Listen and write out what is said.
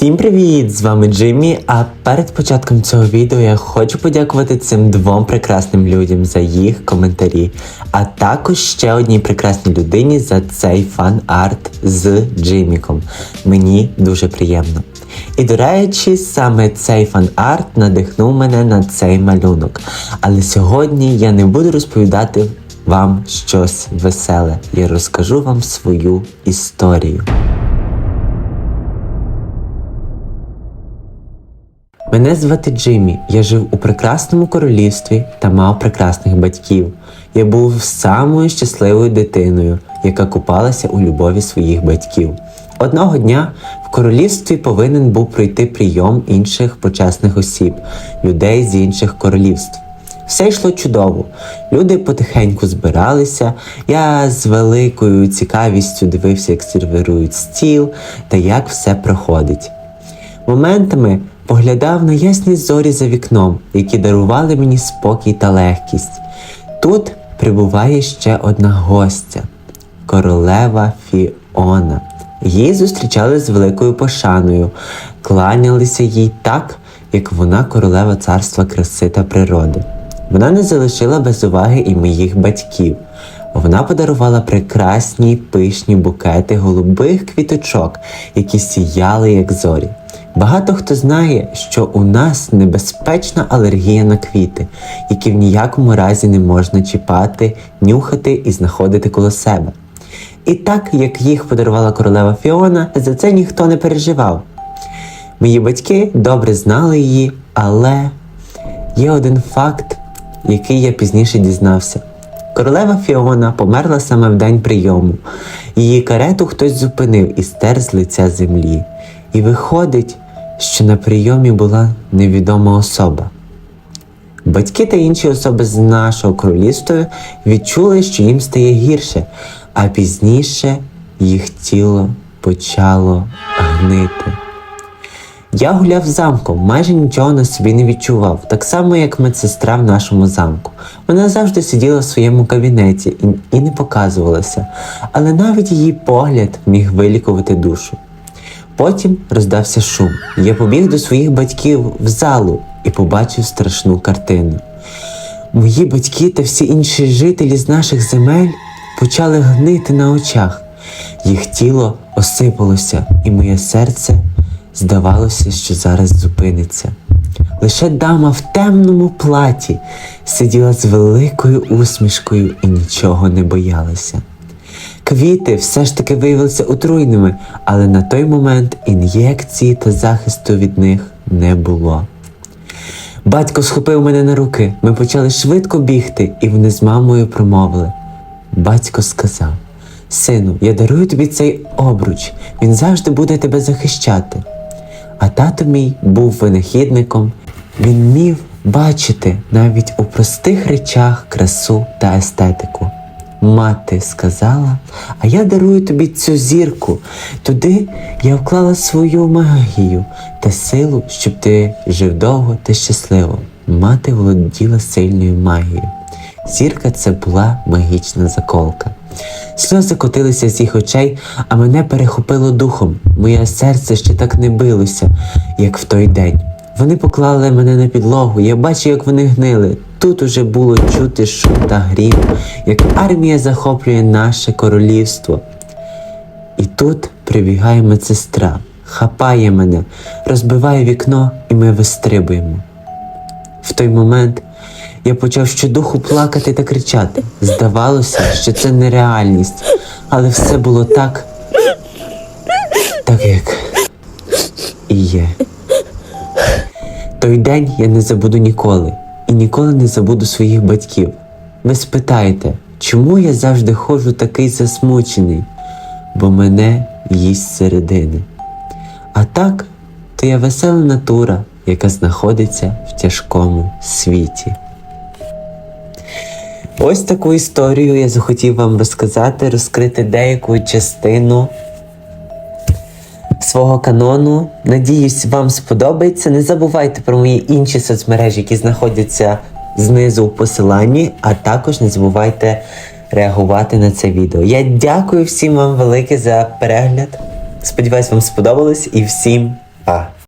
Всім привіт! З вами Джиммі. А перед початком цього відео я хочу подякувати цим двом прекрасним людям за їх коментарі, а також ще одній прекрасній людині за цей фан-арт з Джимміком. Мені дуже приємно. І до речі, саме цей фан-арт надихнув мене на цей малюнок. Але сьогодні я не буду розповідати вам щось веселе. Я розкажу вам свою історію. Мене звати Джиммі. Я жив у прекрасному королівстві та мав прекрасних батьків. Я був самою щасливою дитиною, яка купалася у любові своїх батьків. Одного дня в королівстві повинен був пройти прийом інших почесних осіб, людей з інших королівств. Все йшло чудово. Люди потихеньку збиралися. Я з великою цікавістю дивився, як сервірують стіл та як все проходить. Моментами поглядав на ясні зорі за вікном, які дарували мені спокій та легкість. Тут прибуває ще одна гостя королева Фіона. Її зустрічали з великою пошаною, кланялися їй так, як вона королева царства краси та природи. Вона не залишила без уваги і моїх батьків. Вона подарувала прекрасні пишні букети голубих квіточок, які сіяли як зорі. Багато хто знає, що у нас небезпечна алергія на квіти, які в ніякому разі не можна чіпати, нюхати і знаходити коло себе. І так як їх подарувала королева Фіона, за це ніхто не переживав. Мої батьки добре знали її, але є один факт, який я пізніше дізнався. Королева Фіона померла саме в день прийому. Її карету хтось зупинив і стер з лиця землі. І виходить, що на прийомі була невідома особа. Батьки та інші особи з нашого королівства відчули, що їм стає гірше, а пізніше їх тіло почало гнити. Я гуляв замком, майже нічого на собі не відчував, так само, як медсестра в нашому замку. Вона завжди сиділа в своєму кабінеті і, не показувалася, але навіть її погляд міг вилікувати душу. Потім роздався шум. Я побіг до своїх батьків в залу і побачив страшну картину. Мої батьки та всі інші жителі з наших земель почали гнити на очах. Їх тіло осипалося, і моє серце здавалося, що зараз зупиниться. Лише дама в темному платі сиділа з великою усмішкою і нічого не боялася. Квіти все ж таки виявилися отруйними, але на той момент ін'єкції та захисту від них не було. Батько схопив мене на руки, ми почали швидко бігти, і вони з мамою промовили. Батько сказав: Сину, я дарую тобі цей обруч, він завжди буде тебе захищати. А тато мій був винахідником, він міг бачити навіть у простих речах красу та естетику. Мати сказала, а я дарую тобі цю зірку. Туди я вклала свою магію та силу, щоб ти жив довго та щасливо. Мати володіла сильною магією. Зірка це була магічна заколка. Сльози котилися з їх очей, а мене перехопило духом. Моє серце ще так не билося, як в той день. Вони поклали мене на підлогу, я бачив, як вони гнили. Тут уже було чути шум та грім, як армія захоплює наше королівство. І тут прибігає медсестра, хапає мене, розбиває вікно, і ми вистрибуємо. В той момент я почав щодуху плакати та кричати. Здавалося, що це нереальність, але все було так, так як і є. Той день я не забуду ніколи і ніколи не забуду своїх батьків. Ви спитаєте, чому я завжди ходжу такий засмучений, бо мене їсть середини. А так, то я весела натура, яка знаходиться в тяжкому світі. Ось таку історію я захотів вам розказати, розкрити деяку частину свого канону. Надіюсь, вам сподобається. Не забувайте про мої інші соцмережі, які знаходяться знизу у посиланні, а також не забувайте реагувати на це відео. Я дякую всім вам велике за перегляд. Сподіваюсь, вам сподобалось і всім па!